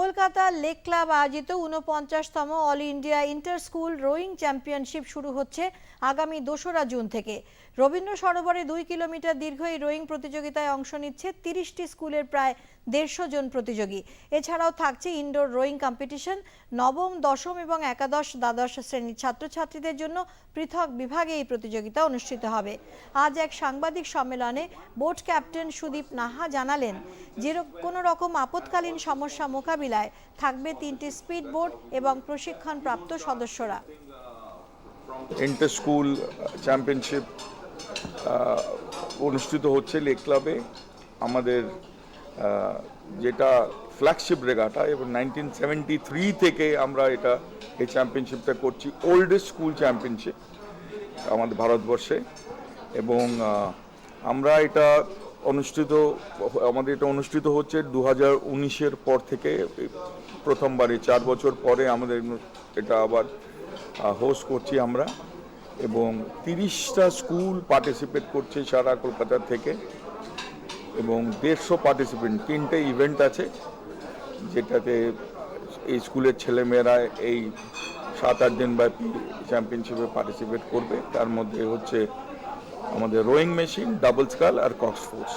Kolkata lake club আয়োজিত ঊনপঞ্চাশতম all India inter school rowing championship শুরু হচ্ছে আগামী দোসরা জুন থেকে। রবীন্দ্র সরোবরে দুই কিলোমিটার দীর্ঘ এই রোয়িং প্রতিযোগিতায় অংশ নিচ্ছে তিরিশটি স্কুলের প্রায় দেড়শো জন প্রতিযোগী। এছাড়াও থাকছে ইনডোর রোয়িং কম্পিটিশন, নবম, দশম এবং একাদশ দ্বাদশ শ্রেণির ছাত্রছাত্রীদের জন্য পৃথক বিভাগে এই প্রতিযোগিতা অনুষ্ঠিত হবে। আজ এক সাংবাদিক সম্মেলনে বোট ক্যাপ্টেন সুদীপ নাহা জানালেন যে কোনো রকম আপৎকালীন সমস্যা মোকাবিলায় থাকবে তিনটি স্পিড বোট এবং প্রশিক্ষণপ্রাপ্ত সদস্যরা। ইন্টার স্কুল চ্যাম্পিয়নশিপ অনুষ্ঠিত হচ্ছে লেক ক্লাবে আমাদের যেটা ফ্ল্যাগশিপ রেগাটা এবং নাইনটিন সেভেন্টি থ্রি থেকে আমরা এটা, এই চ্যাম্পিয়নশিপটা করছি ওল্ডেস্ট স্কুল চ্যাম্পিয়নশিপ আমাদের ভারতবর্ষে। এবং আমরা এটা অনুষ্ঠিত, আমাদের এটা অনুষ্ঠিত হচ্ছে দু হাজার উনিশের পর থেকে, প্রথমবারই চার বছর পরে আমাদের এটা আবার হোস্ট করছি আমরা। এবং তিরিশটা স্কুল পার্টিসিপেট করছে সারা কলকাতা থেকে। এবং দেড়শো পার্টিসিপেন্ট তিনটে ইভেন্ট আছে, যেটাতে এই স্কুলের ছেলেমেয়েরা এই সাত আট দিন ব্যাপী চ্যাম্পিয়নশিপে পার্টিসিপেট করবে। তার মধ্যে হচ্ছে আমাদের রোয়িং মেশিন ডাবল স্কাল আর কক্স ফোর্স